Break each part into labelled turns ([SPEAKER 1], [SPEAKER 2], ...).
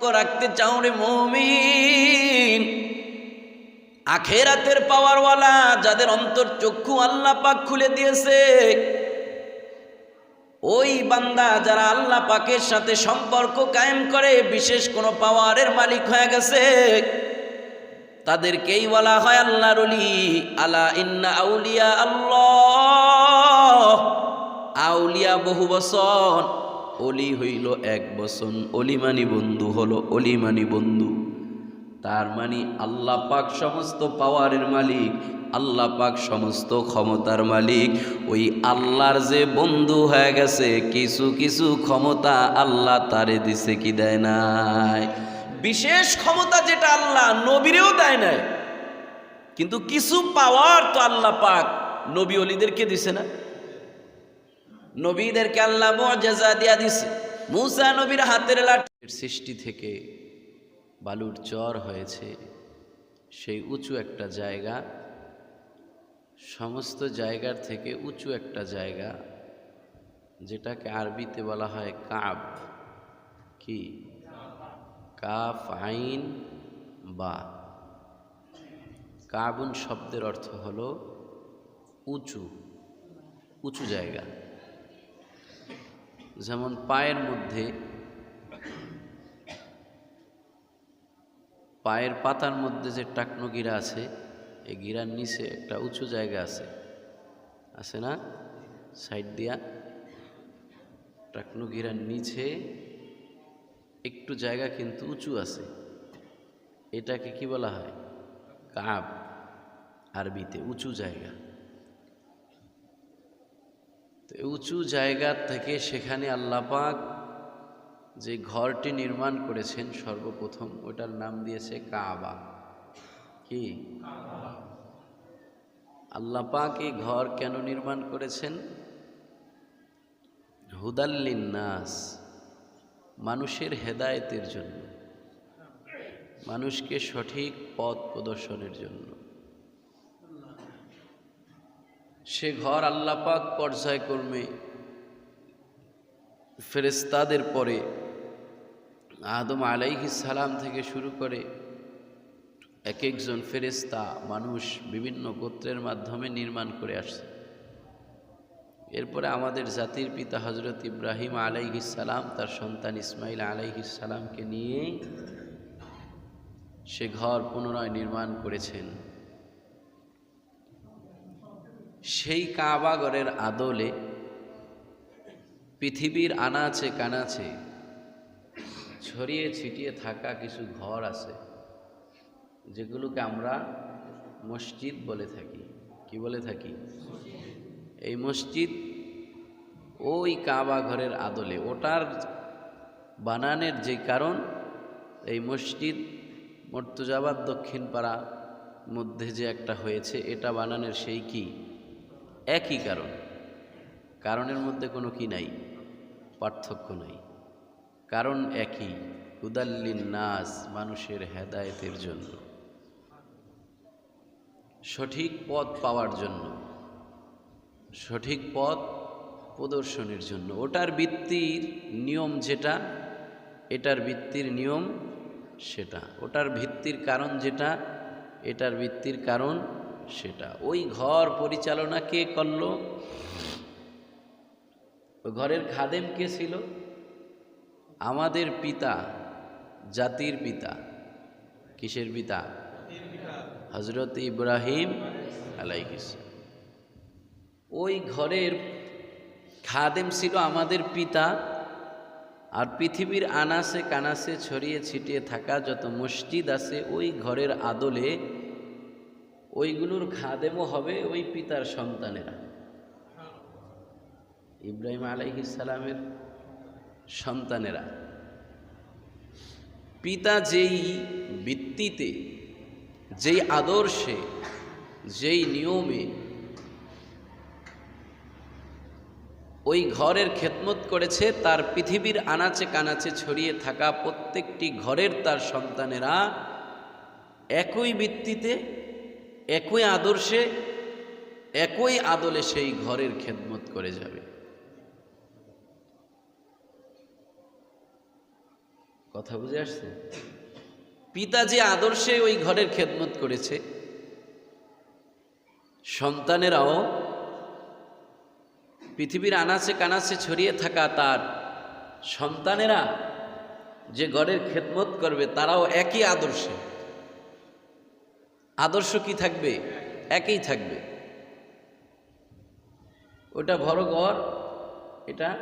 [SPEAKER 1] রাখতে চাও রে মমিন। আখেরাতের পাওয়ারওয়ালা যাদের অন্তর চক্ষু আল্লাহ পাক খুলে দিয়েছে, ওই বান্দা যারা আল্লাহ পাকের সাথে সম্পর্ক কায়েম করে, বিশেষ কোনো পাওয়ারের মালিক হয়ে গেছে, তাদেরকেই বলা হয় আল্লাহর অলি আলা ইন্না আউলিয়া আল্লাহ। আউলিয়া বহু বসন অলি হইল এক বসন অলিমানি বন্ধু হলো অলিমানি বন্ধু। তার মানে আল্লাহ পাক সমস্ত পাওয়ারের মালিক, আল্লাহ পাক সমস্ত ক্ষমতার মালিক। ওই আল্লাহর যে বন্ধু হয়ে গেছে, কিছু কিছু ক্ষমতা আল্লাহ তারে দিছে কি দেয় নাই? বিশেষ ক্ষমতা যেটা আল্লাহ নবীরেও দেয় নাই। কিন্তু কিছু পাওয়ার তো আল্লাহ পাক নবী অলিদেরকে দিছে না। নবীদেরকে আল্লাহ মজা দিয়া দিছে। মুসা নবীর হাতের লাঠির সৃষ্টি থেকে বালুর চর হয়েছে। সেই উঁচু একটা জায়গা, সমস্ত জায়গার থেকে উঁচু একটা জায়গা, যেটাকে আরবিতে বলা হয় কাব। কি? কাফ, আইন, বা। কাবুন শব্দের অর্থ হলো উঁচু উঁচু জায়গা। যেমন পায়ের মধ্যে, পায়ের পাতার মধ্যে যে টাকনো গিরা আছে, এই গিরার নিচে একটা উঁচু জায়গা আছে। আছে না? সাইড দিয়া টাকনো গিরার নিচে একটু জায়গা কিন্তু উঁচু আছে। এটাকে কি বলা হয়? কাপ। আরবিতে উঁচু জায়গা। তো উঁচু জায়গা থেকে সেখানে আল্লাপাক যে ঘরটি নির্মাণ করেছেন সর্বপ্রথম, ওটার নাম দিয়েছে কাবা। কি? আল্লাপাক এই ঘর কেন নির্মাণ করেছেন? নাস মানুষের হেদায়েতের জন্য, মানুষকে সঠিক পথ প্রদর্শনের জন্য। সে ঘর আল্লাপাক পর্যায়ক্রমে ফেরেস্তাদের পরে আদম আলাইহিস সালাম থেকে শুরু করে এক একজন ফেরেস্তা মানুষ বিভিন্ন গোত্রের মাধ্যমে নির্মাণ করে আসছে। এরপরে আমাদের জাতির পিতা হজরত ইব্রাহিম আলাইহিস সালাম, তার সন্তান ইসমাইল আলাইহিস সালামকে নিয়ে সে ঘর পুনরায় নির্মাণ করেছেন। সেই কাবাগরের আদলে পৃথিবীর আনাচে কানাচে ছড়িয়ে ছিটিয়ে থাকা কিছু ঘর আছে, যেগুলোকে আমরা মসজিদ বলে থাকি। কি বলে থাকি? এই মসজিদ ওই কাবা ঘরের আদলে। ওটার বানানের যে কারণ, এই মসজিদ মর্তুজাবাদ দক্ষিণ পাড়া মধ্যে যে একটা হয়েছে, এটা বানানোর সেই কি? একই কারণ। কারণের মধ্যে কোনো কি নাই? পার্থক্য নাই। কারণ একই হুদাল্লিন নাস মানুষের হেদায়েতের জন্য। সঠিক পথ পাওয়ার জন্য। সঠিক পথ প্রদর্শনের জন্য। ওটার ভিত্তির নিয়ম যেটা, এটার ভিত্তির নিয়ম সেটা। ওটার ভিত্তির কারণ যেটা, এটার ভিত্তির কারণ সেটা। ওই ঘর পরিচালনা কে করল? ঘরের খাদেম কে ছিল? আমাদের পিতা, জাতির পিতা। কিসের পিতা? হজরত ইব্রাহিম আলাইহিস ওই ঘরের খাদেম ছিল আমাদের পিতা, আর পৃথিবীর আনাসে কানাসে ছড়িয়ে ছিটিয়ে থাকা যত মসজিদ আছে, ওই ঘরের আদলে ওইগুলোর খাদেমও হবে ওই পিতার সন্তানেরা। ইব্রাহিম আলাইহিসালামের সন্তানেরা। পিতা যেই ভিত্তিতে, যেই আদর্শে, যেই নিয়মে ওই ঘরের খেদমত করেছে, তার পৃথিবীর আনাচে কানাচে ছড়িয়ে থাকা প্রত্যেকটি ঘরের তার সন্তানেরা একই ভিত্তিতে একই আদর্শে, একই আদলে সেই ঘরের খেদমত করে যাবে। কথা বুঝে আসছে? পিতা যে আদর্শে ওই ঘরের খেদমত করেছে, সন্তানেরাও পৃথিবীর আনাচে কানাচে ছড়িয়ে থাকা তার সন্তানেরা যে ঘরের খেদমত করবে, তারাও একই আদর্শে। আদর্শ কি থাকবে? একই থাকবে। ওটা বড় ঘর, এটা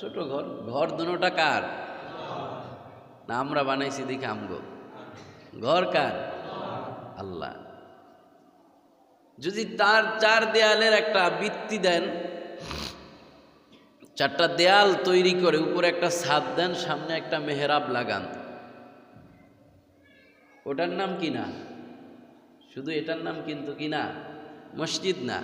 [SPEAKER 1] ছোট ঘর। ঘর দুটা কার? না, আমরা বানাইছি দেখে আমগো। ঘর কার? আল্লাহ। যদি তার চার দেয়ালের একটা বৃত্তি দেন, চারটা দেয়াল তৈরি করে উপরে একটা ছাদ দেন, সামনে একটা মেহরাব লাগান। ওটার নাম কি না? শুধু এটার নাম কিন্তু কি না? মসজিদ না।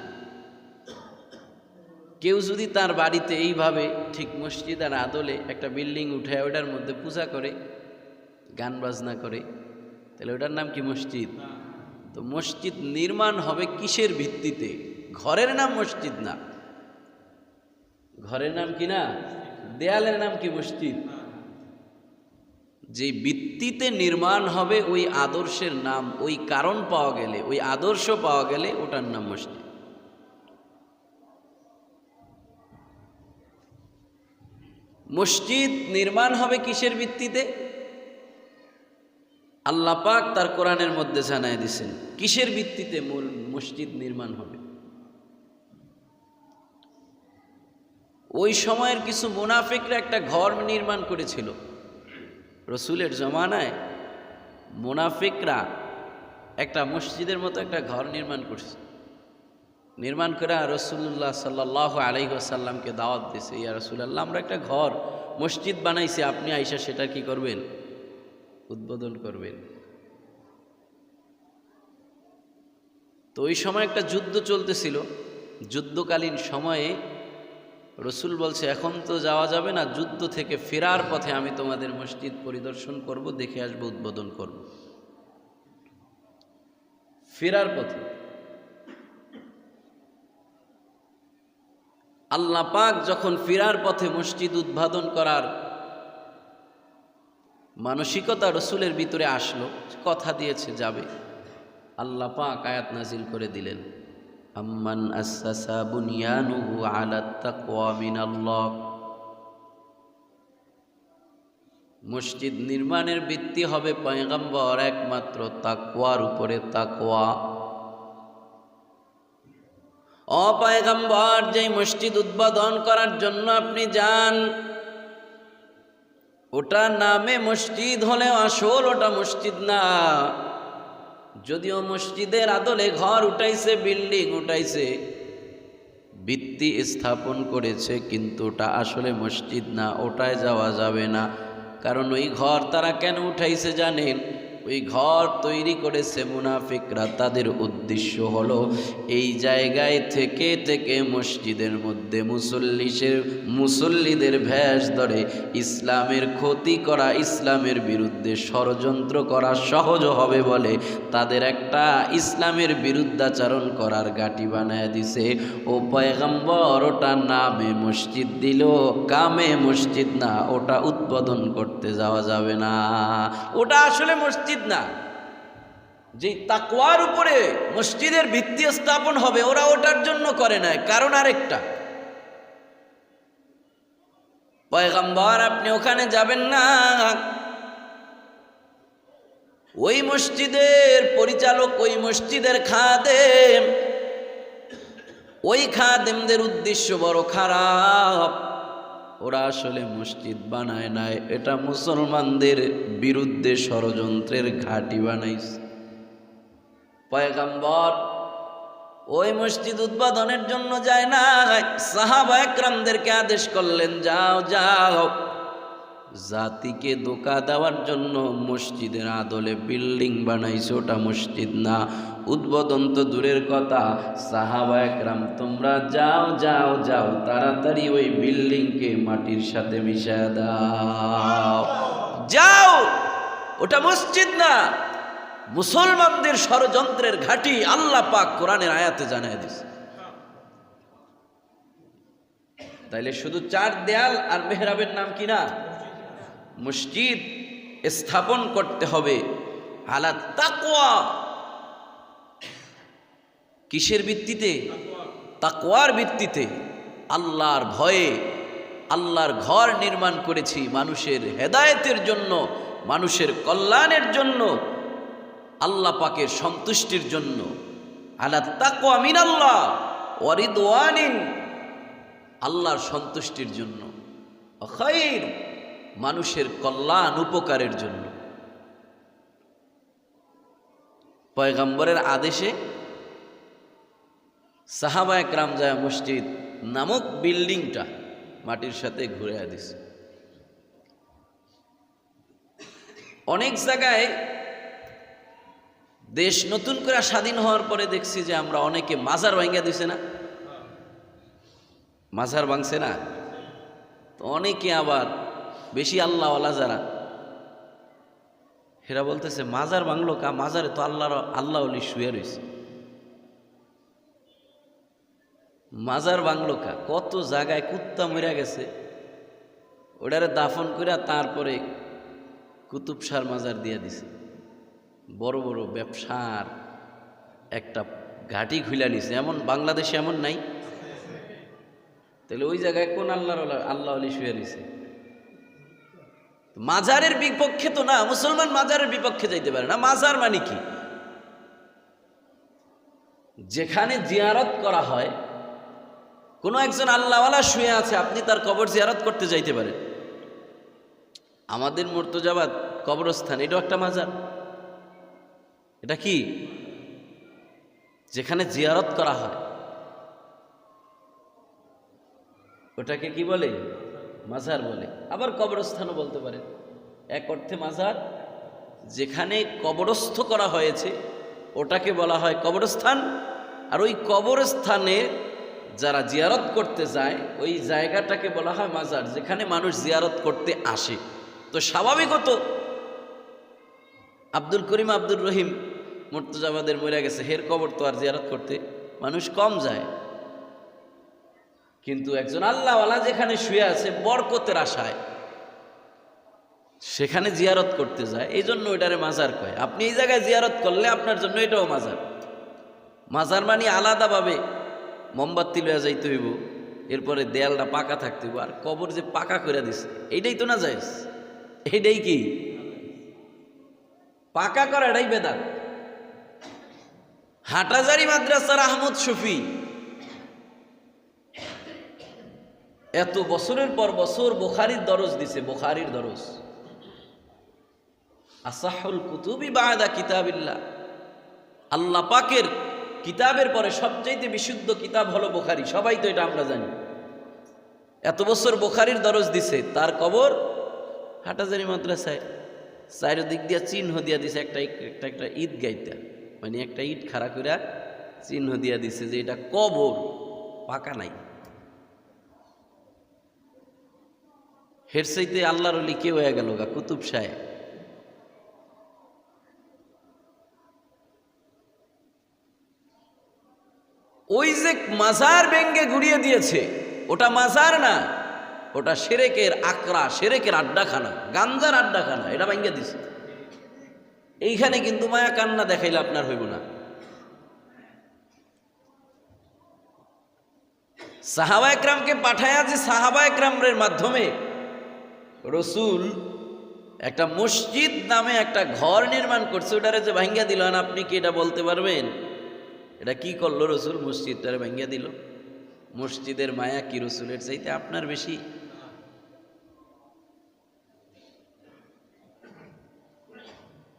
[SPEAKER 1] কেউ যদি তার বাড়িতে এইভাবে ঠিক মসজিদ আর আদলে একটা বিল্ডিং উঠে ওটার মধ্যে পূজা করে গান বাজনা করে তাহলে ওটার নাম কি মসজিদ? তো মসজিদ নির্মাণ হবে কিসের ভিত্তিতে? ঘরের নাম মসজিদ না। ঘরের নাম কি না? দেয়ালের নাম কি মসজিদ? যে ভিত্তিতে নির্মাণ হবে ওই আদর্শের নাম, ওই কারণ পাওয়া গেলে, ওই আদর্শ পাওয়া গেলে ওটার নাম মসজিদ। মসজিদ নির্মাণ হবে কিসের ভিত্তিতে? আল্লাহ পাক তার কোরআনের মধ্যে জানায় দিছেন, কিসের ভিত্তিতে মূল মসজিদ নির্মাণ হবে? ওই সময়ের কিছু মুনাফিকরা একটা ঘর নির্মাণ করেছিল। রসুলের জমানায় মুনাফিকরা একটা মসজিদের মতো একটা ঘর নির্মাণ করছে। নির্মাণ করে রসুল্লাহ সাল্লাহ আলাইসাল্লামকে দাওয়াত দিয়েছে ইয়া রসুল্লাহ আমরা একটা ঘর, মসজিদ বানাইছি, আপনি আইসা সেটা কি করবেন? উদ্বোধন করবেন। তো ওই সময় একটা যুদ্ধ চলতেছিল। যুদ্ধকালীন সময়ে রসুল বলছে, এখন তো যাওয়া যাবে না, যুদ্ধ থেকে ফেরার পথে আমি তোমাদের মসজিদ পরিদর্শন করব, দেখে আসব, উদ্বোধন করব। ফেরার পথে। আল্লাহ পাক যখন ফেরার পথে মসজিদ উদ্বোধন করার মানসিকতা রসুলের ভিতরে আসলো, কথা দিয়েছে, যাবে। আল্লাহ পাক আয়াত নাজিল করে দিলেন। আম্মান আসাসা বুনিয়ানুহু আলা তাকওয়া মিনাল্লাহ মসজিদ নির্মাণের ভিত্তি হবে পয়গম্বর একমাত্র তাকওয়ার উপরে তাকওয়া। অপয়গম্বর যে মসজিদ উদ্বোধন করার জন্য আপনি যান, ওটা নামে মসজিদ হলেও আসল ওটা মসজিদ না। যদিও মসজিদের আদলে ঘর উঠাইছে, বিল্ডিং উঠাইছে, ভিত্তি স্থাপন করেছে, কিন্তু ওটা আসলে মসজিদ না, ওটায় যাওয়া যাবে না। কারণ ওই ঘর তারা কেন উঠাইছে জানেন? ওই ঘর তৈরি করেছে মুনাফিকরা। তাদের উদ্দেশ্য হলো, এই জায়গায় থেকে থেকে মসজিদের মধ্যে মুসল্লিসের মুসল্লিদের ভ্যাস ধরে ইসলামের ক্ষতি করা, ইসলামের বিরুদ্ধে ষড়যন্ত্র করা সহজ হবে বলে তাদের একটা ইসলামের বিরুদ্ধাচারণ করার গাটি বানায় দিছে। ও পয়গম্বর, ওটা নামে মসজিদ দিল, কামে মসজিদ না, ওটা উৎপাদন করতে যাওয়া যাবে না। ওটা আসলে মসজিদ না। যে তাকওয়ার উপরে মসজিদের ভিত্তি স্থাপন হবে, ওরা ওটার জন্য করে নাই। কারণ আরেকটা। পয়গম্বর, আপনি ওখানে যাবেন না। ওই মসজিদের পরিচালক ওই মসজিদের খাদেম। ওই খাদেমদের উদ্দেশ্য বড় খারাপ। ওরা আসলে মসজিদ বানায় নাই। এটা মুসলমানদের বিরুদ্ধে ষড়যন্ত্রের ঘাঁটি বানাইছে। পয়গাম্বর ওই মসজিদ উদ্বোধনের জন্য যায় না সাহাবা একরামদেরকে আদেশ করলেন, যাও যাও। জাতিকে দোকা দেওয়ার জন্য মসজিদের আদলে বিল্ডিং বানাইছে, ওটা মসজিদ না। উদ্বোধন তো দূরের কথা। সাহাবা একরাম, তোমরা যাও যাও যাও, তাড়াতাড়ি ওই বিল্ডিংকে মাটির সাথে মিশা দাও। যাও, ওটা মসজিদ না। মুসলমানদের ষড়যন্ত্রের ঘাঁটি আল্লাহ পাক কোরআনের আয়াতে জানায় দিছে। তাইলে শুধু চার দেয়াল আর মেহরাবের নাম কি না? মসজিদ স্থাপন করতে হবে। আলা তাকওয়া। কিসের ভিত্তিতে? তাকওয়ার ভিত্তিতে। আল্লাহর ভয়ে আল্লাহর ঘর নির্মাণ করেছি মানুষের হেদায়েতের জন্য, মানুষের কল্যাণের জন্য, আল্লাহ পাকের সন্তুষ্টির জন্য। আলা তাকওয়া মিনাল্লাহ ওয়ারিদওয়ানিন আল্লাহর সন্তুষ্টির জন্য। খাইর। মানুষের কল্যাণ উপকারের জন্য। পয়গম্বরের আদেশে সাহাবা একরাম যায় মসজিদ নামক বিল্ডিংটা মাটির সাথে ঘুরে দিছে অনেক জায়গায় দেশ নতুন করে স্বাধীন হওয়ার পরে দেখছি যে আমরা অনেকে মাজার ভাঙ্গা দিছে না? মাজার ভাঙছে না? তো অনেকে আবার বেশি আল্লাহওয়ালা যারা। এরা বলতেছে, মাজার বাংলো কা? মাজারে তো আল্লাহর আল্লাহ অলি শুয়ে রয়েছে মাজার বাংলো কা? কত জায়গায় কুত্তা মরে গেছে। ওটারে দাফন করে তারপরে কুতুবসার মাজার দিয়ে দিছে। বড় বড় ব্যবসার একটা ঘাটি খুলে নিছে। এমন বাংলাদেশে এমন নাই। তাহলে ওই জায়গায় কোন আল্লাহর আল্লাহ আলী শুয়ে নিছে মাজারের বিপক্ষে তো না, মুসলমান মাজারের বিপক্ষে যাইতে পারে না। মাজার মানে কি? যেখানে জিয়ারত করা হয়, কোনো একজন আল্লাহওয়ালা শুয়ে আছে, আপনি তার কবর জিয়ারত করতে যাইতে পারেন। আমাদের মর্তজাবাদ কবরস্থান, এটাও একটা মাজার। এটা কি? যেখানে জিয়ারত করা হয়। ওটাকে কি বলে? মাজার বলে। আবার কবরস্থানও বলতে পারে এক অর্থে মাজার, যেখানে কবরস্থ করা হয়েছে, ওটাকে বলা হয় কবরস্থান। আর ওই কবরস্থানে যারা জিয়ারত করতে যায়, ওই জায়গাটাকে বলা হয় মাজার, যেখানে মানুষ জিয়ারত করতে আসে। তো স্বাভাবিকত আব্দুল করিম আব্দুর রহিম মুর্তজাবাদের মরে গেছে। হের কবর তো আর জিয়ারত করতে মানুষ কম যায়। কিন্তু একজন আল্লাহওয়ালা যেখানে শুয়ে আছে বরকতের আশায়, সেখানে জিয়ারত করতে যায় এই জন্য ওইটারে মাজার কয়। আপনি এই জায়গায় জিয়ারত করলে আপনার জন্য এটাও মাজার। মাজার মানে আলাদাভাবে মোমবাতি লইয়া যাইতে হইব, এরপরে দেয়ালটা পাকা থাকতে আর কবর যে পাকা করে দিছে, এইটাই তো না যায় এইটাই কি? পাকা করা এটাই বেদাত। হাটাজারি মাদ্রাসার আহমদ শফি এত বছরের পর বছর বোখারির দরজ দিছে, বোখারির দরজ। আসাহুল কুতুবি বাদা কিতাবিল্লাহ। আল্লাহ পাকের কিতাবের পরে সবচাইতে বিশুদ্ধ কিতাব হলো বোখারি, সবাই তো এটা আমরা জানি। এত বছর বোখারির দরজ দিছে, তার কবর হাটাজারি মাদ্রাসায়, চারিদিক দিয়া চিহ্ন দিয়া দিছে, একটা একটা একটা ঈদ গাইতা। মানে একটা ঈদ খাড়া কইরা চিহ্ন দিয়া দিছে যে এটা কবর, পাকা নাই। হেরসাইতে আল্লাহর অলি কে হয়ে গেল গা? কুতুব সাহেব। ওই যে মাজার ব্যঙ্গে ঘুরিয়ে দিয়েছে, ওটা মাজার না, ওটা সেরেকের আকরা, সেরেকের আড্ডাখানা, গাঞ্জার আড্ডাখানা, এটা ভেঙ্গে দিছে। এইখানে কিন্তু মায়া কান্না দেখাইলে আপনার হইব না। সাহাবা একরামকে পাঠায়া যে সাহাবা একরামের মাধ্যমে রসুল একটা মসজিদ নামে একটা ঘর নির্মাণ করছে, ওটারে যে ভাঙ্গা দিল। আপনি কি এটা বলতে পারবেন? এটা কি করল রসুল? মসজিদটারে ভাঙ্গা দিল। মসজিদের মায়া কি রসুলের চাইতে আপনার বেশি?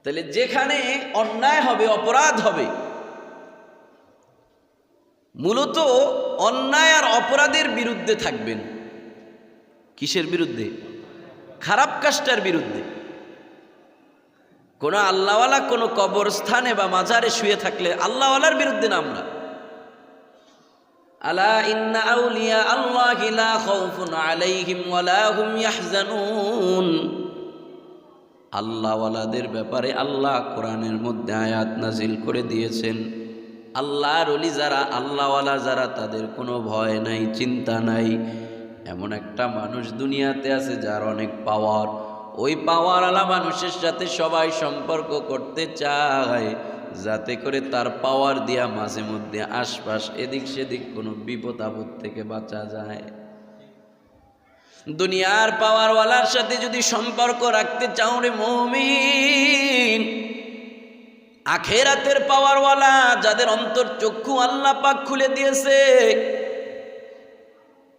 [SPEAKER 1] তাহলে যেখানে অন্যায় হবে, অপরাধ হবে, মূলত অন্যায় আর অপরাধের বিরুদ্ধে থাকবেন। কিসের বিরুদ্ধে? খারাপ কাজটার বিরুদ্ধে। কোনো আল্লাহওয়ালা কোনো কবরস্থানে বা মাজারে শুয়ে থাকলে আল্লাহওয়ালার বিরুদ্ধে না আমরা। আলা ইন্না আউলিয়া আল্লাহি লা খাউফুন আলাইহিম ওয়ালা হুম ইয়াহজানুন। আল্লাহওয়ালাদের ব্যাপারে আল্লাহ কোরআনের মধ্যে আয়াত নাজিল করে দিয়েছেন। আল্লাহর অলি যারা, আল্লাহওয়ালা যারা, তাদের কোনো ভয় নাই, চিন্তা নাই। এমন একটা মানুষ দুনিয়াতে আছে যার অনেক পাওয়ার ওই পাওয়ারওয়ালা মানুষের সাথে সবাই সম্পর্ক করতে চায়, যাতে করে তার পাওয়ার দিয়া মাঝে মধ্যে আশপাশ এদিক সেদিক কোনো বিপদ আপদ থেকে বাঁচা যায়। দুনিয়ার পাওয়ারওয়ালার সাথে যদি সম্পর্ক রাখতে চাও রে মমিন, আখেরাতের পাওয়ারওয়ালা যাদের অন্তর চক্ষু আল্লাহ পাক খুলে দিয়েছে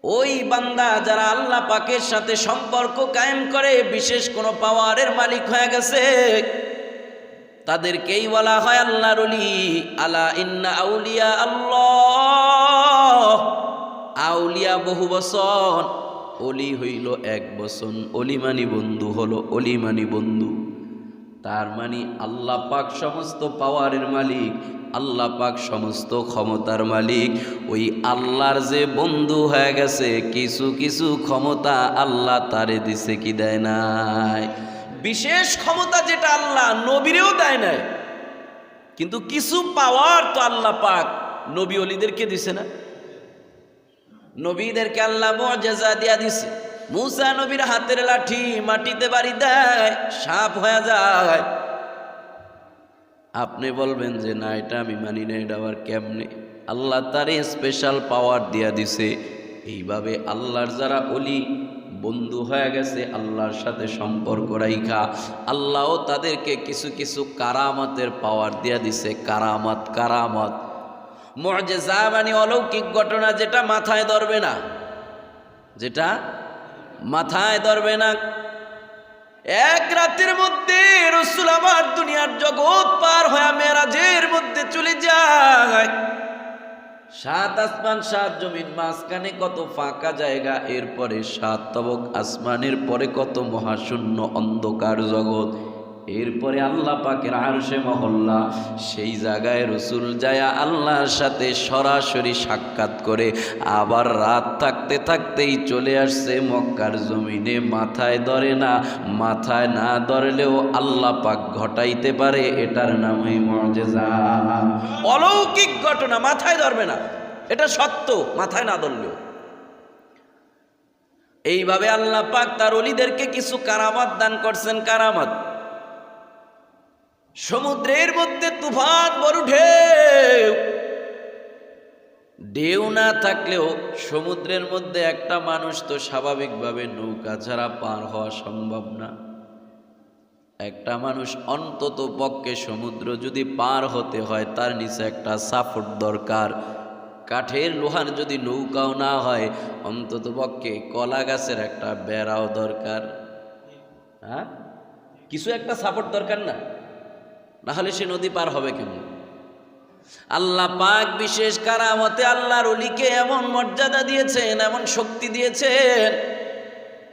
[SPEAKER 1] ওই বান্দা যারা আল্লাহ পাকের সাথে সম্পর্ক কায়েম করে, বিশেষ কোনো পাওয়ারের মালিক হয়ে গেছে, তাদেরকেই বলা হয় আল্লাহ অলি আলা ইন্না আউলিয়া আল্লাহ। আউলিয়া বহু বছর অলি হইল এক বছর অলিমানি বন্ধু হলো অলিমানি বন্ধু। তার মানে আল্লাহ পাক সমস্ত পাওয়ারের মালিক। আল্লাহ পাক সমস্ত ক্ষমতার মালিক। ওই আল্লাহর যে বন্ধু হয়ে গেছে, কিছু কিছু ক্ষমতা আল্লাহ তারে দিছে কি দেয় নাই? বিশেষ ক্ষমতা যেটা আল্লাহ নবীরেও দেয় নাই। কিন্তু কিছু পাওয়ার তো আল্লাহ পাক নবী অলিদেরকে দিছে না। নবীদেরকে আল্লাহ মজেজা দিয়া দিছে। মুসা নবীর হাতের লাঠি মাটিতে বাড়ি দেয়, সাপ হয়ে যায়। আপনি বলবেন যে, না, এটা আমি মানি না, এটা আবার কেমনে? আল্লাহ তারে স্পেশাল পাওয়ার দিয়া দিছে। এইভাবে আল্লাহর যারা অলি বন্ধু হয়ে গেছে, আল্লাহর সাথে সম্পর্ক রাইখা, আল্লাহও তাদেরকে কিছু কিছু কারামতের পাওয়ার দিয়া দিছে। কারামত কারামত। মজেজা মানে অলৌকিক ঘটনা যেটা মাথায় ধরবে না। যেটা মাথায় ধরবে না। এক রাতের মধ্যে রসুল আবার দুনিয়ার জগৎ পার হয়ে মেরাজের মধ্যে চলে যায়। সাত আসমান, সাত জমিন, মাঝখানে কত ফাঁকা জায়গা, এরপরে সাত তবক আসমানের পরে কত মহাশূন্য অন্ধকার জগৎ। এরপরে আল্লাহ পাকের আরশে মহল্লা সেই জায়গায় রসুল যায়া আল্লাহর সাথে সরাসরি সাক্ষাৎ করে আবার রাত থাকতে থাকতেই চলে আসছে মক্কার জমিনে। মাথায় ধরে না, মাথায় না ধরলেও আল্লাহ পাক ঘটাইতে পারে, এটার নামই মজেজা অলৌকিক ঘটনা, মাথায় ধরবে না। এটা সত্য, মাথায় না ধরলেও। এইভাবে আল্লাহ পাক তার অলিদেরকে কিছু কারামাত দান করছেন। কারামাত? সমুদ্রের মধ্যে তুফান বড় ঢেউ ঢেউ না থাকলেও সমুদ্রের মধ্যে একটা মানুষ তো স্বাভাবিকভাবে নৌকা ছাড়া পার হওয়া সম্ভব না। একটা মানুষ অন্তত পক্ষে সমুদ্র যদি পার হতে হয়, তার নিচে একটা সাপোর্ট দরকার। কাঠের লোহার যদি নৌকাও না হয়, অন্তত পক্ষে কলা গাছের একটা বেড়াও দরকার। হ্যাঁ? কিছু একটা সাপোর্ট দরকার না? না হলে সে নদী পার হবে কেমন? আল্লাহ পাক বিশেষ কারামতে আল্লাহর অলিকে এমন মর্যাদা দিয়েছেন, এমন শক্তি দিয়েছেন।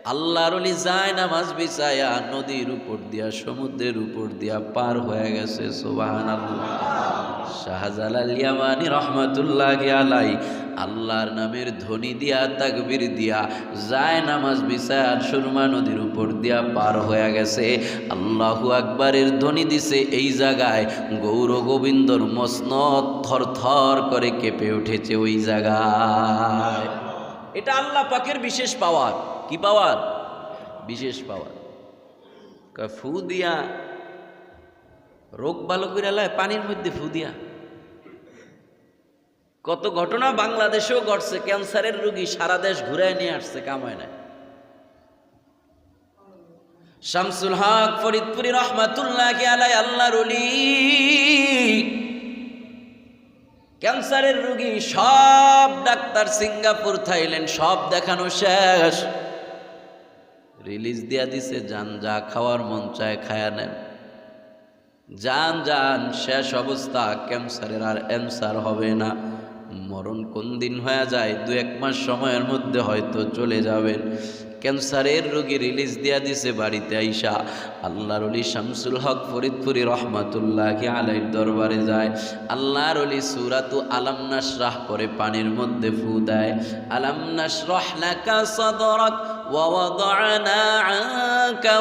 [SPEAKER 1] আল্লাহর অলি যায় না নামাজ বিছায়া নদীর উপর দিয়া, সমুদ্রের উপর দিয়া পার হয়ে গেছে সোবাহান আল্লাহ শাহজালাল ইয়ামানি রহমাতুল্লাহ আলাই আল্লাহর নামের ধ্বনি দিয়া, তাকবির দিয়া, যায় নামাজ বিছায়া সুরমা নদীর উপর দিয়া পার হয়ে গেছে। আল্লাহু আকবারের ধ্বনি দিছে এই জায়গায়, গৌর গোবিন্দর মসনত থর থর করে কেঁপে উঠেছে ওই জায়গায়। এটা আল্লাহ পাকের বিশেষ পাওয়ার। কি পাওয়ার? বিশেষ পাওয়ার। ফু দিয়া রোগ ভালো করে পানির মধ্যে ফু দিয়া। কত ঘটনা বাংলাদেশেও ঘটছে, ক্যান্সারের রোগী সারা দেশ ঘুরে নিয়ে আসছে, কামায় না শামসুল হক ফরিদপুরি রহমাতুল্লাহ আলাই আল্লাহর অলি ক্যান্সারের রুগী সব ডাক্তার সিঙ্গাপুর, থাইল্যান্ড, সব দেখানো শেষ। রিলিজ দিয়া দিছে, যান যা খাওয়ার মন চায়, খায়া নেন। যান যান, শেষ অবস্থা, ক্যান্সারের আর অ্যান্সার হবে না। মরণ কোন দিন হয়ে যায়? দু এক মাস সময়ের মধ্যে হয়তো চলে যাবেন। ক্যান্সারের রোগী রিলিজ দিয়া দিছে বাড়িতে আইসা। আল্লাহর অলি শামসুল হক ফরিদপুরি রহমাতুল্লাহ আলাইর দরবারে যায়। আল্লাহর অলি সুরাতু আলাম নাসরাহ করে পানির মধ্যে ফু দেয়। আলাম নাসরাহ লাকা সাদরাক ওয়া ওয়াদানা আনকা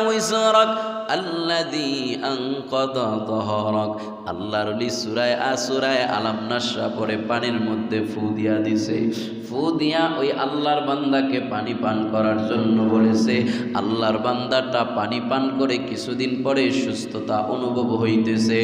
[SPEAKER 1] আল্লাযী আনকাদা যহরাক আল্লাহর সূরায় আসুরায় আলাম নাশরা পরে পানির মধ্যে ফু দিয়া দিছে। ফু দিয়া ওই আল্লাহর বান্দাকে পানি পান করার জন্য বলেছে। আল্লাহর বান্দাটা পানি পান করে কিছুদিন পরে সুস্থতা অনুভব হইতেছে।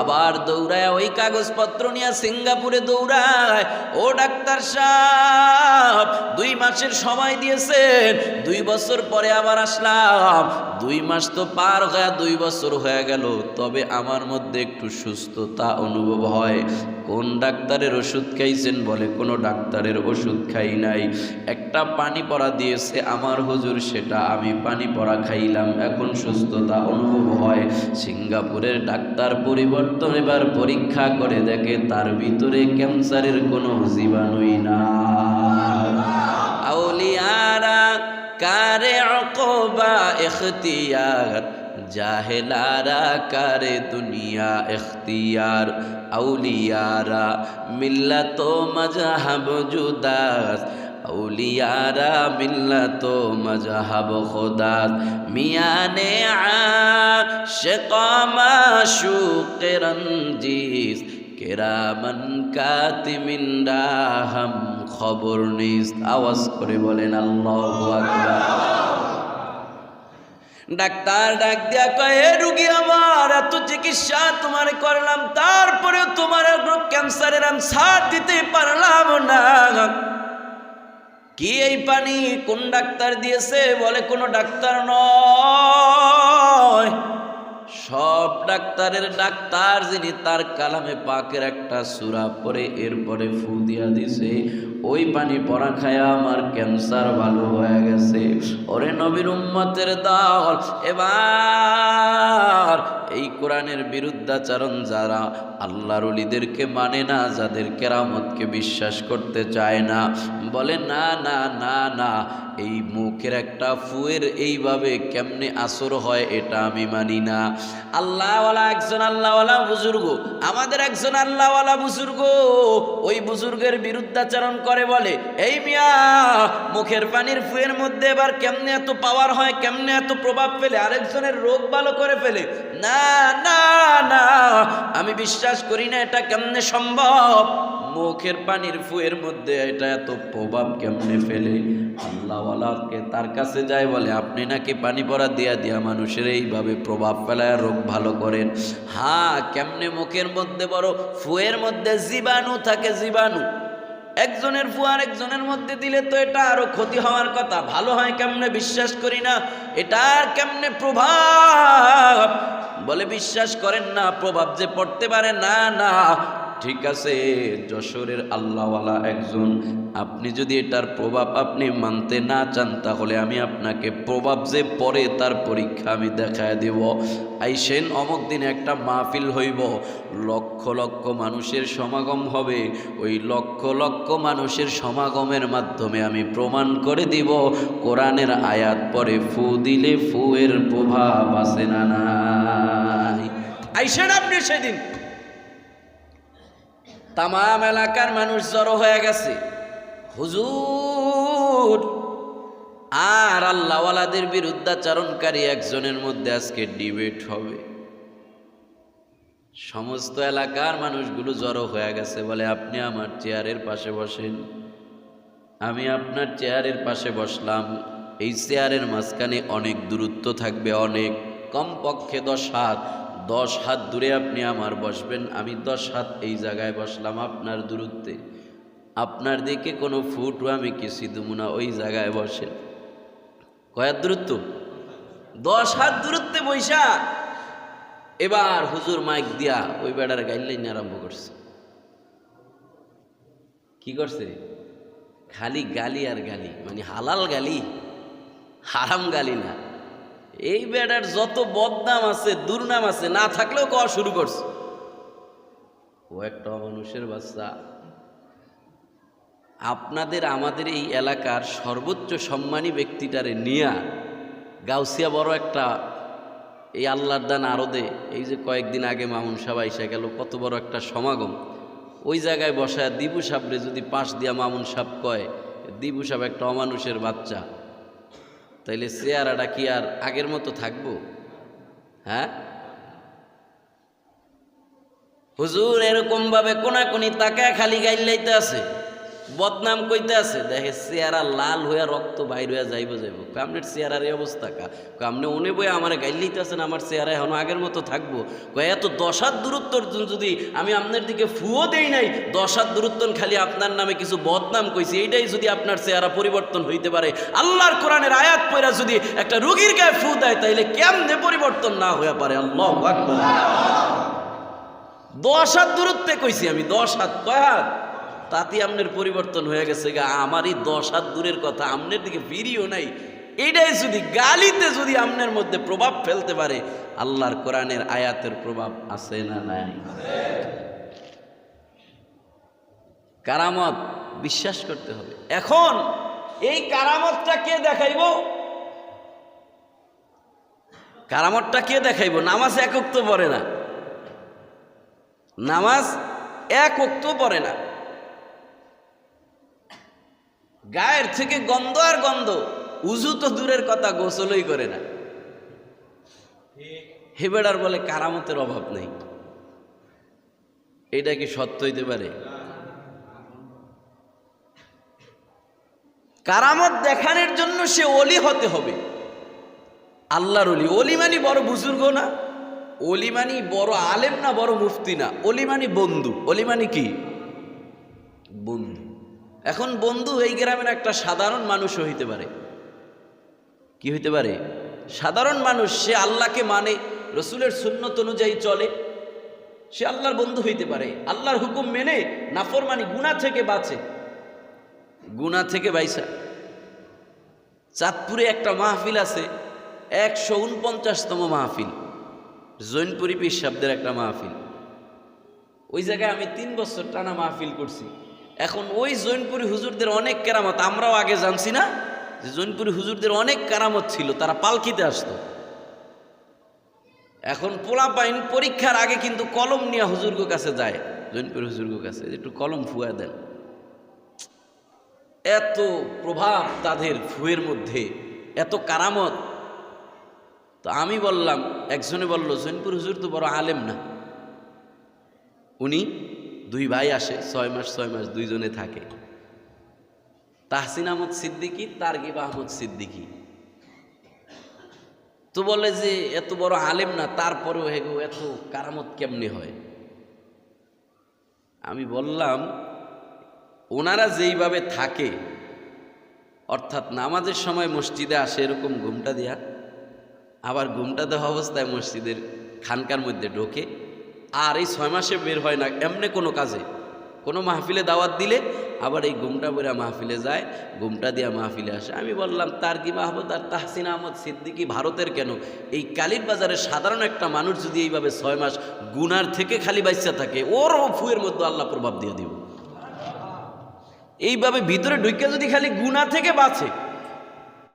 [SPEAKER 1] আবার দৌড়ায় ওই কাগজপত্র নিয়ে সিঙ্গাপুরে দৌড়ায়। ও ডাক্তার সাহ দুই মাসের সময় দিয়েছেন, দুই বছর পরে আবার আসলাম। দুই মাস তো পার হয়ে দুই বছর হয়ে গেল, তবে আমার মধ্যে একটু সুস্থতা অনুভব হয়। কোন ডাক্তারের ওষুধ খাইছেন বলে কোনো ডাক্তারের ওষুধ খাই নাই। একটা পানি পড়া দিয়েছে আমার হুজুর, সেটা আমি পানি পড়া খাইলাম। এখন সুস্থতা অনুভব হয়। সিঙ্গাপুরের ডাক্তার পরিবর্তন এবার পরীক্ষা করে দেখে তার ভিতরে ক্যান্সারের কোনো জীবাণুই না আউলিয়ারা কারে অকবা এখতিয়ার জাহেলারা কারে দুনিয়া এখতিয়ার আউলিয়ারা মিল্লাত মজহাব জুদাস, আউলিয়ারা মিল্লাত মজহাব খুদাস। মিয়ানে আশিকা মাশুক রঞ্জিস, কেরামান কাতিমিন রাহাম খবর নিস। আওয়াজ করে বলেন, আল্লাহু আকবার। ডাক্তার ডাক দিয়া কয়ে রুগী আমার, এত চিকিৎসা তোমার করলাম, তারপরেও তোমার ক্যান্সারের আনসার দিতে পারলাম না। কি এই পানি? কোন ডাক্তার দিয়েছে? বলে, কোনো ডাক্তার নয়। সব ডাক্তারের ডাক্তার যিনি, তার কালামে পাকের একটা সুরা পরে এরপরে ফু দিয়া দিছে ওই পানি পরা খায়া আমার ক্যান্সার ভালো হয়ে গেছে। ওরে নবীর উম্মতের দল, এবার এই কোরআনের বিরুদ্ধাচারণ যারা আল্লাহর অলিদেরকে মানে না, যাদের কেরামতকে বিশ্বাস করতে চায় না, বলে না না না না, এই মুখের একটা ফুয়ের এইভাবে কেমনে আসর হয় এটা আমি মানি না। আল্লাহওয়ালা একজন আল্লাহওয়ালা বুজুর্গ, আমাদের একজন আল্লাহওয়ালা বুজুর্গ, ওই বুজুর্গের বিরুদ্ধাচরণ করে বলে, এই মিয়া, মুখের পানির ফুয়ের মধ্যে এবার কেমনে এত পাওয়ার হয়, কেমনে এত প্রভাব ফেলে? আরেকজনের রোগ ভালো করে ফেলে। না না না, আমি বিশ্বাস করি না এটা কেমনে সম্ভব। মুখের পানির ফুয়ের মধ্যে এটা এত প্রভাব কেমনে ফেলে? আল্লাহওয়ালাকে তার কাছে যায়, বলে, আপনি নাকি পানি পড়া দিয়া দিয়া মানুষের এইভাবে প্রভাব ফেলায়, রোগ ভালো করেন? হ্যাঁ কেমনে মুখের মধ্যে বড় ফুয়ের মধ্যে জীবাণু থাকে, জীবাণু। একজনের ফুয়ার একজনের মধ্যে দিলে তো এটা আরও ক্ষতি হওয়ার কথা। ভালো হয় কেমনে বিশ্বাস করি না? এটার কেমনে প্রভাব? বলে বিশ্বাস করেন না, প্রভাব যে পড়তে পারে, না না। ঠিক আছে, যশোরের আল্লাহওয়ালা একজন। আপনি যদি এটার প্রভাব আপনি মানতে না চান, তাহলে আমি আপনাকে প্রভাব যে পরে তার পরীক্ষা আমি দেখায় দেব। আইসেন অমুক দিনে একটা মাহফিল হইব, লক্ষ লক্ষ লক্ষ মানুষের সমাগম হবে, ওই লক্ষ লক্ষ মানুষের সমাগমের মাধ্যমে আমি প্রমাণ করে দিব, কোরআনের আয়াত পরে ফু দিলে ফুয়ের প্রভাব আছে না আইসেন আপনি সেদিন। তামাম এলাকার মানুষ জড়ো হয়ে গেছে। হুজুর, আর আল্লাহওয়ালাদের বিরুদ্ধাচারণকারী একজনের মধ্যে আজকে ডিবেট হবে। সমস্ত এলাকার মানুষগুলো জড়ো হয়ে গেছে বলে আপনি আমার চেয়ারের পাশে বসেন। আমি আপনার চেয়ারের পাশে বসলাম। এই চেয়ারের মাঝখানে অনেক দূরত্ব থাকবে, অনেক কমপক্ষে দশ হাত। দশ হাত দূরে আপনি আমার বসবেন, আমি দশ হাত এই জায়গায় বসলাম আপনার দূরত্বে। আপনার দিকে কোনো ফুটও আমি কিছু দেবো না, ওই জায়গায় বসেন। কয়ার দূরত্ব? দশ হাত দূরত্বে বৈশা এবার হুজুর মাইক দিয়া ওই বেড়ার গাইডলাইন আরম্ভ করছে। কি করছে? খালি গালি আর গালি মানে হালাল গালি, হারাম গালি না। এই বেড়ার যত বদনাম আছে, দুর্নাম আছে, না থাকলেও কওয়া শুরু করছে। ও একটা মানুষের বাচ্চা। আপনাদের আমাদের এই এলাকার সর্বোচ্চ সম্মানী ব্যক্তিটারে নিয়া গাউসিয়া বড় একটা এই আল্লাহর দান আরদে এই যে কয়েকদিন আগে মামুন সাহেব এসে গেল, কত বড় একটা সমাগম। ওই জায়গায় বসায় দিবু সাবরে যদি পাশ দিয়া মামুন সাহেব কয়, দিবু সাহেব একটা অমানুষের বাচ্চা। তাইলে চেয়ারাটা কি আর আগের মতো থাকব? হ্যাঁ? হুজুর এরকম ভাবে কোনাকুনি তাকায় খালি গাইলাইতে আছে। বদনাম কইতে আছে, দেখে চেহারা লাল হইয়া রক্ত বাইর হইয়া যাইব যাইব। কামনের চেহারার এই অবস্থা কা? কামনে উনি বই আমার গাইলেইতে আছেন আমার চেহারা এখন আগের মতো থাকব। কয়, এত দশার দূরত্ব যদি আমি আপনার দিকে ফুও দেই নাই, দশার দূরত্ব খালি আপনার নামে কিছু বদনাম কইছি, এইটাই যদি আপনার চেহারা পরিবর্তন হইতে পারে। আল্লাহর কোরআনের আয়াত পয়রা যদি একটা রুগীর গায়ে ফু দেয়, তাইলে কেমনে পরিবর্তন না হইয়া পারে? আল্লাহ দশ হাত দূরত্বে কইছি আমি, দশ হাত, কয় হাত? তাতে আমনের পরিবর্তন হয়ে গেছে গা, আমারই দশ হাত দূরের কথা, আমনের দিকে ফিরিও নাই। এইটাই যদি গালিতে যদি আমনের মধ্যে প্রভাব ফেলতে পারে, আল্লাহর কোরআনের আয়াতের প্রভাব আছে না নাই? কারামত বিশ্বাস করতে হবে। এখন এই কারামতটা কে দেখাইব? কারামতটা কে দেখাইব? নামাজ একক তো পড়ে না। নামাজ এক অক্ত পড়ে না। গায়ের থেকে গন্ধ আর গন্ধ উজু তো দূরের কথা গোসলই করে না। হেবেডার বলে কারামতের অভাব নেই। এটা কি সত্য হইতে পারে? কারামত দেখানোর জন্য সে অলি হতে হবে। আল্লাহর অলি। অলি মানে বড় বুজুর্গ না অলি মানে বড় আলেম না বড় মুফতি না। অলি মানে বন্ধু। অলি মানে কি? বন্ধু। এখন বন্ধু এই গ্রামের একটা সাধারণ মানুষও হইতে পারে। কি হইতে পারে? সাধারণ মানুষ, সে আল্লাহকে মানে রসুলের সুন্নত অনুযায়ী চলে। সে আল্লাহর বন্ধু হইতে পারে। আল্লাহর হুকুম মেনে, নাফরমানি গুণা থেকে বাঁচে। গুণা থেকে বাইসা। চাঁদপুরে একটা মাহফিল আছে, একশো উনপঞ্চাশতম মাহফিল। জৈনপুরি পীর শব্দের একটা মাহফিল। ওই জায়গায় আমি তিন বছর টানা মাহফিল করছি। এখন ওই জৈনপুরি হুজুরদের অনেক কেরামত, আমরাও আগে জানছি না যে জৈনপুরি হুজুরদের অনেক কেরামত ছিল, তারা পালকিতে আসতো। এখন পোলা পাইন পরীক্ষার আগে কিন্তু কলম নিয়ে হুজুর্গ কাছে যায়, জৈনপুরি হুজুর্গ কাছে একটু কলম ফুয়া দেন। এত প্রভাব তাদের ফুয়ের মধ্যে, এত কারামত। তো আমি বললাম, একজনে বলল, জৈনপুর হুজুর তো বড় আলেম না। উনি দুই ভাই আসে, ছয় মাস ছয় মাস দুইজনে থাকে। তাহসিন আহমদ সিদ্দিকি তারগিব আহমদ সিদ্দিকি। তো বলে যে, এত বড় আলেম না, তারপরেও হেগো, এত কারামত কেমনে হয়? আমি বললাম, ওনারা যেইভাবে থাকে, অর্থাৎ নামাজের সময় মসজিদে আসে এরকম ঘুমটা দেয়া, আবার ঘুমটা দেওয়া অবস্থায় মসজিদের খানকার মধ্যে ঢোকে আর এই ছয় মাসে বের হয় না, এমনি কোনো কাজে। কোনো মাহফিলে দাওয়াত দিলে আবার এই গুমটা বেরা মাহফিলে যায় গুমটা দিয়া মাহফিলে আসে। আমি বললাম, তার কি মাহবুদ আর তাহসিন আহমদ সিদ্দিকি ভারতের কেন? এই কালীর বাজারে সাধারণ একটা মানুষ যদি এইভাবে ছয় মাস গুনার থেকে খালি বাচ্চা থাকে ওরও ফুয়ের মধ্যে আল্লাহ প্রভাব দিয়ে দিব। এইভাবে ভিতরে ঢুকে যদি খালি গুণা থেকে বাঁচে